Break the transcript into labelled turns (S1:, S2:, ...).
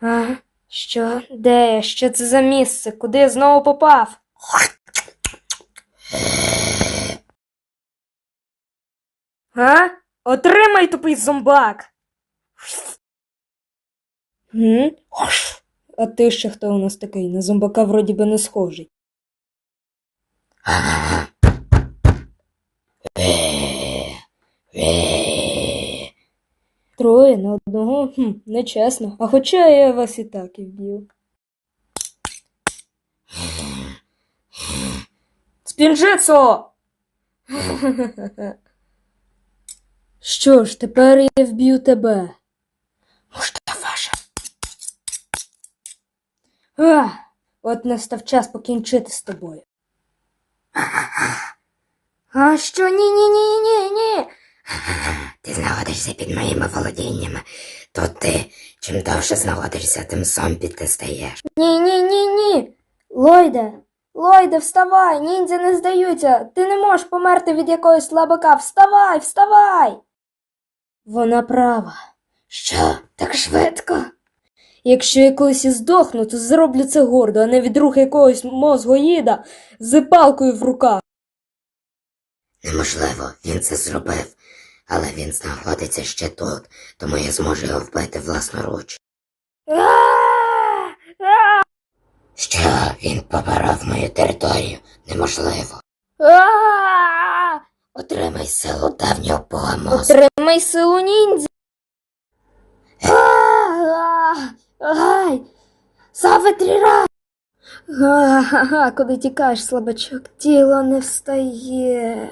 S1: А, що? Де? Що це за місце? Куди я знову попав? А? Отримай тупий зомбак. М? А ти ще хто у нас такий? На зомбака вроді би не схожий. Троє на одного? Хм, нечесно. А хоча я вас і так і вб'ю. Спінжицо! Що ж, тепер я вб'ю тебе. Муштафаша. А, от настав час покінчити з тобою. А що? Ні, ні, ні, ні, ні.
S2: Ти знаходишся під моїми володіннями. Тут ти чим довше знаходишся, тим зомбі ти стаєш.
S1: Ні, ні, ні, ні. Лойде, Лойде, вставай, ніндзя не здаються. Ти не можеш померти від якогось слабака. Вставай, вставай. Вона права.
S2: Що, так швидко?
S1: Якщо я колись і здохну, то зроблю це гордо, а не від рук якогось мозгоїда з палкою в руках.
S2: Неможливо, він це зробив, але він знаходиться ще тут, тому я зможу його вбити власноруч. Що він поборов мою територію? Неможливо. Отримай силу давнього бога мозку.
S1: Отримай силу ніндзя. Ай! Савитріра! Га-га-га, куди тікаєш, слабачок? Тіло не встає.